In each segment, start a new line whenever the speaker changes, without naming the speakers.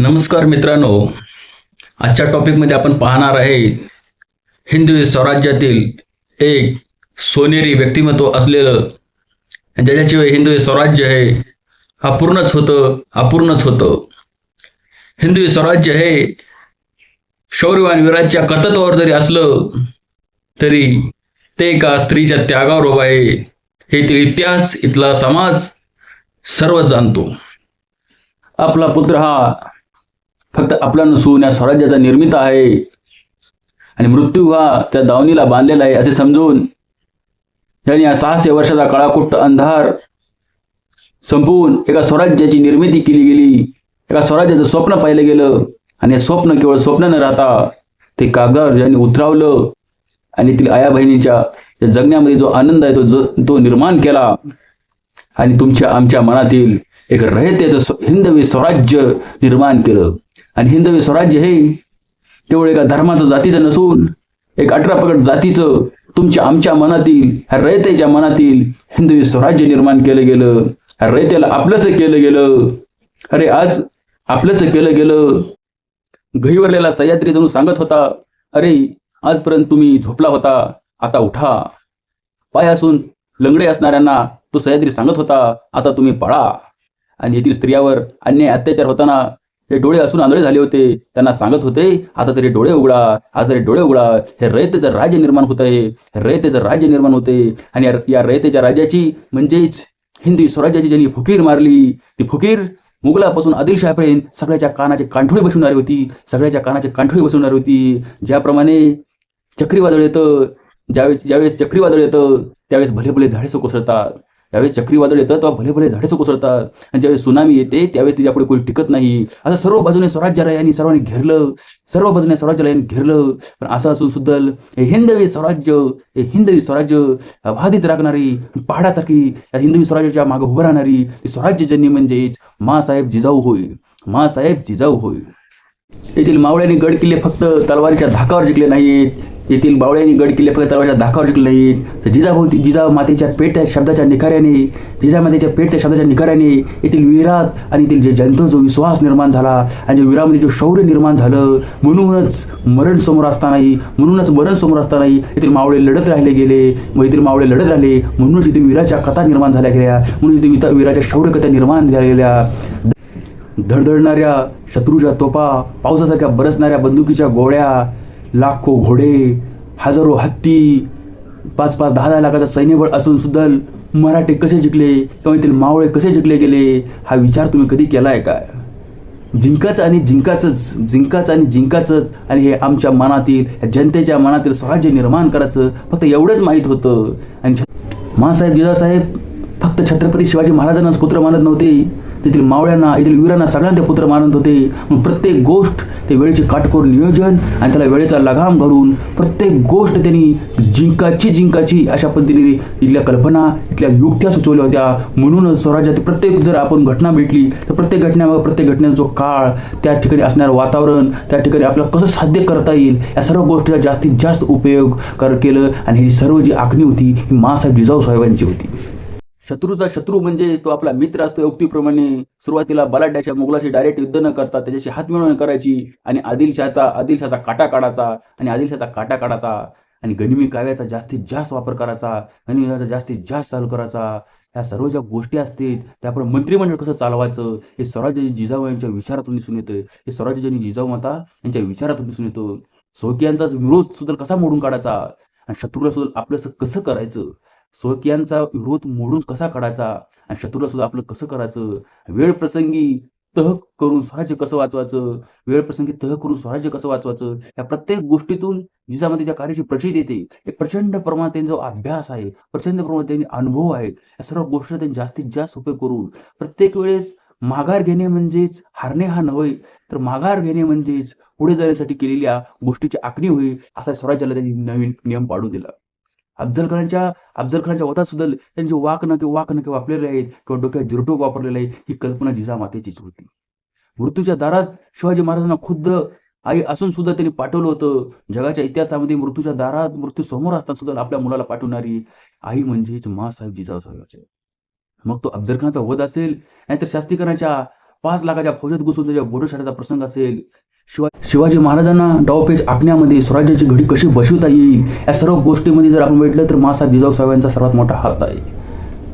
नमस्कार मित्रांनो. आजच्या टॉपिकमध्ये आपण पाहणार आहे हिंदवी स्वराज्यातील एक सोनेरी व्यक्तिमत्व असलेलं ज्याच्याशिवाय हिंदवी स्वराज्य हे अपूर्णच होतं अपूर्णच होतं. हिंदवी स्वराज्य हे शौर्यवान वीराच्या कर्तत्वावर जरी असलं तरी ते एका स्त्रीच्या त्यागावर उभं आहे. हे इथला इतिहास इथला समाज सर्व जाणतो. आपला पुत्र हा फक्त आपला नसून या स्वराज्याचा निर्मिता आहे. आणि मृत्यू हा त्या दावणीला बांधलेला आहे असे समजून त्यांनी या सहाशे वर्षाचा काळाकुट्ट अंधार संपवून एका स्वराज्याची निर्मिती केली गेली. एका स्वराज्याचं स्वप्न पाहिलं गेलं. आणि हे स्वप्न केवळ स्वप्न न राहता ते कागदावर ज्यांनी उतरावलं. आणि ती आया बहिणीच्या या जगण्यामध्ये जो आनंद आहे तो जो तो निर्माण केला. आणि तुमच्या आमच्या मनातील एक रहत्याचं हिंदवी स्वराज्य निर्माण केलं. आणि हिंदवी स्वराज्य हे केवळ एका धर्माचं जातीचं नसून एक अठरा जातीचं तुमच्या आमच्या मनातील ह्या रयतेच्या मनातील हिंदवी स्वराज्य निर्माण केलं गेलं. ह्या रयतेला आपलंच केलं गेलं. अरे आज आपलंच केलं गेलं. गहिवरलेला सह्याद्री जणू सांगत होता अरे आजपर्यंत तुम्ही झोपला होता. आता उठा. पाय असून लंगडे असणाऱ्यांना तो सह्याद्री सांगत होता आता तुम्ही पळा. आणि येथील स्त्रियावर अन्याय अत्याचार होताना ते डोळे असून आंधळे झाले होते. त्यांना सांगत होते आता तरी डोळे उघडा आता तरी डोळे उघडा हे रयतेचं राज्य निर्माण होत आहे. हे रयतेचं राज्य निर्माण होते. आणि या- रयतेच्या राज्याची म्हणजेच हिंदी स्वराज्याची ज्यांनी फुकीर मारली ती फुकीर मुघलापासून आदिलशाहीपर्यंत सगळ्याच्या कानाचे कांठोळी बसवणारी होती. सगळ्याच्या कानाचे कांठोळी बसवणारी होती. ज्याप्रमाणे चक्रीवादळ येतं ज्यावेळेस ज्यावेळेस चक्रीवादळ येतं त्यावेळेस भले भले झाडे कोसळतात ज्यावेळेस चक्रीवादळ येतं तेव्हा भले भले झाडे कोसळतात आणि ज्यावेळेस सुनामी येते त्यावेळेस तिच्यापुढे कोणी टिकत नाही. असं सर्व बाजूने स्वराज्याला यांनी सर्वांनी घेरलं. सर्व बाजूने स्वराज्याला यांनी घेरलं. पण असं असून सुद्धा हे हिंदवी स्वराज्य हे हिंदवी स्वराज्य बाधित राखणारी पहाडासारखी या हिंदवी स्वराज्याच्या मागे उभं राहणारी ती स्वराज्यजन्य म्हणजेच मासाहेब जिजाऊ होय. मासाहेब जिजाऊ होय. येथील मावळ्यांनी गड किल्ले फक्त तलवारीच्या धाकावर जिंकले नाहीत. येथील बावळ्यांनी गड किल्ले फक्त तलवारीच्या धाकावर जिंकले नाहीत. तर जिजाभोवती जिजा मातेच्या पेट शब्दाच्या निखाऱ्याने जिजामातेच्या पेट त्या शब्दाच्या निखाऱ्याने येथील वीरात आणि येथील जे जनतेचा जो विश्वास निर्माण झाला आणि जे वीरामध्ये जो शौर्य निर्माण झालं म्हणूनच मरण समोर असतानाही म्हणूनच मरण समोर असतानाही येथील मावळे लढत राहिले गेले. मग येथील मावळे लढत राहिले म्हणूनच येथील वीराच्या कथा निर्माण झाल्या गेल्या म्हणून येथील वीराच्या शौर्य कथा निर्माण झाल्या गेल्या. धडधडणाऱ्या शत्रूच्या तोफा पावसासारख्या बरसणाऱ्या बंदुकीच्या गोळ्या लाखो घोडे हजारो हत्ती पाच पाच दहा दहा लाखाचं सैन्यबळ असून सुद्धा मराठे कसे जिंकले किंवा येथील मावळे कसे जिंकले गेले हा विचार तुम्ही कधी केलाय काय जिंकाच आणि जिंकाचंच जिंकाच आणि जिंकाचंच आणि हे आमच्या मनातील जनतेच्या मनातील स्वराज्य निर्माण करायचं फक्त एवढंच माहीत होतं. आणि छ- मासाहेब जिजासाहेब फक्त छत्रपती शिवाजी महाराजांनाच पुत्र मानत नव्हते. तेथील मावळ्यांना येथील वीरांना सगळ्यांना ते पुत्र मानत होते. मग प्रत्येक गोष्ट ते वेळेचे काटकोर नियोजन आणि त्याला वेळेचा लगाम घालून प्रत्येक गोष्ट त्यांनी जिंकाची जिंकाची अशा पद्धतीने इथल्या कल्पना इथल्या युक्त्या सुचवल्या होत्या. म्हणूनच स्वराज्यात प्रत्येक जर आपण घटना भेटली तर प्रत्येक घटनेवर प्रत्येक घटनेचा जो काळ त्या ठिकाणी असणारं वातावरण त्या ठिकाणी आपल्याला कसं साध्य करता येईल या सर्व गोष्टीचा जास्तीत जास्त उपयोग कर केलं. आणि ही सर्व जी आखणी होती ही मासाहेब जिजाऊ साहेबांची होती. शत्रूचा शत्रू म्हणजे तो आपला मित्र असतो युक्तीप्रमाणे सुरुवातीला बलाढ्याच्या मुघलाशी डायरेक्ट युद्ध न करता त्याच्याशी हातमिळवणी करायची आणि आदिलशाचा आदिलशाचा काटा काढायचा आणि आदिलशाचा काटा काढायचा आणि गनिमी काव्याचा जास्तीत जास्त वापर करायचा गनिमीचा जास्तीत जास्त चालू करायचा. ह्या सर्व ज्या गोष्टी असतील त्याप्रमाणे मंत्रिमंडळ कसं चालवायचं हे स्वराज्य जिजाऊ यांच्या विचारातून दिसून येतं. हे स्वराज्य जिजाऊ माता यांच्या विचारातून दिसून येतं. स्वकीयांचा विरोध सुद्धा कसा मोडून काढायचा? आणि शत्रूला सुद्धा आपलंसं कसं करायचं? स्वकीयांचा विरोध मोडून कसा काढायचा? आणि शत्रूला सुद्धा आपलं कसं करायचं? वेळ प्रसंगी तह करून स्वराज्य कसं वाचवायचं? वेळ प्रसंगी तह करून स्वराज्य कसं वाचवायचं? या प्रत्येक गोष्टीतून जिजामातीच्या कार्याची प्रचित येते. एक प्रचंड प्रमाणात त्यांचा अभ्यास आहे. प्रचंड प्रमाणात त्यांनी अनुभव आहेत. या सर्व गोष्टी त्यांनी जास्तीत जास्त उपयोग करून प्रत्येक वेळेस माघार घेणे म्हणजेच हारणे हा नव्हे तर माघार घेणे म्हणजेच पुढे जाण्यासाठी केलेल्या गोष्टीची आखणी होईल असा स्वराज्याला त्यांनी नवीन नियम पाडू दिला. अफजल खानच्या अफजल खानच्या वतात सुद्धा त्यांचे वाक नके वाकणं किंवा वापरलेले आहेत किंवा डोक्यात जिरटोप वापरलेले आहे ही कल्पना जिजामातेचीच होती. मृत्यूच्या दारात शिवाजी महाराजांना खुद्द आई असून सुद्धा त्यांनी पाठवलं होतं. जगाच्या इतिहासामध्ये मृत्यूच्या दारात मृत्यू समोर असताना सुद्धा आपल्या मुलाला पाठवणारी आई म्हणजेच मासाहेब जिजाऊ साहेबाचे मग तो अफजल खानचा वध असेल नाहीतर शास्त्रीकरणाच्या
पाच लाखाच्या फौजेत घुसून त्याच्या बोरसाण्याचा प्रसंग असेल शिवाजी महाराजांना डावपेच आखण्यामध्ये स्वराज्याची घडी कशी बसवता येईल या सर्व गोष्टीमध्ये जर आपण भेटलं तर मासा जिजाऊ साहेबांचा सर्वात मोठा हात आहे.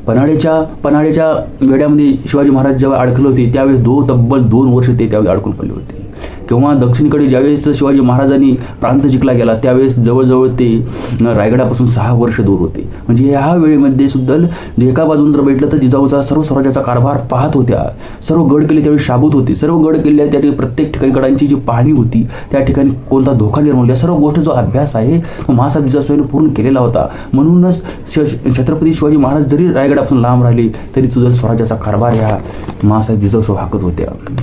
पन्हाळेच्या पन्हाळेच्या वेड्यामध्ये शिवाजी महाराज जेव्हा अडकले होते त्यावेळेस दो तब्बल दोन वर्ष ते त्यावेळी अडकून पडले होते. किंवा दक्षिणकडे ज्यावेळेस शिवाजी महाराजांनी प्रांत जिंकला गेला त्यावेळेस जवळजवळ ते रायगडापासून सहा वर्ष दूर होते. म्हणजे ह्या वेळेमध्ये सुद्धा एका बाजून जर भेटलं तर जिजाऊचा सर्व स्वराज्याचा कारभार पाहत होत्या. सर्व गड किल्ले त्यावेळी शाबूत होते. सर्व गड किल्ले त्या ठिकाणी प्रत्येक ठिकाणी गडांची जी पाहणी होती त्या ठिकाणी कोणता धोका निर्माण या सर्व गोष्ट जो अभ्यास आहे तो महासाहेब जिजाऊने पूर्ण केलेला होता. म्हणूनच श- छत्रपती शिवाजी महाराज जरी रायगडापासून लांब राहिले तरी तुझा स्वराज्याचा कारभार ह्या महासाहेब जिजाऊ हाकत होत्या.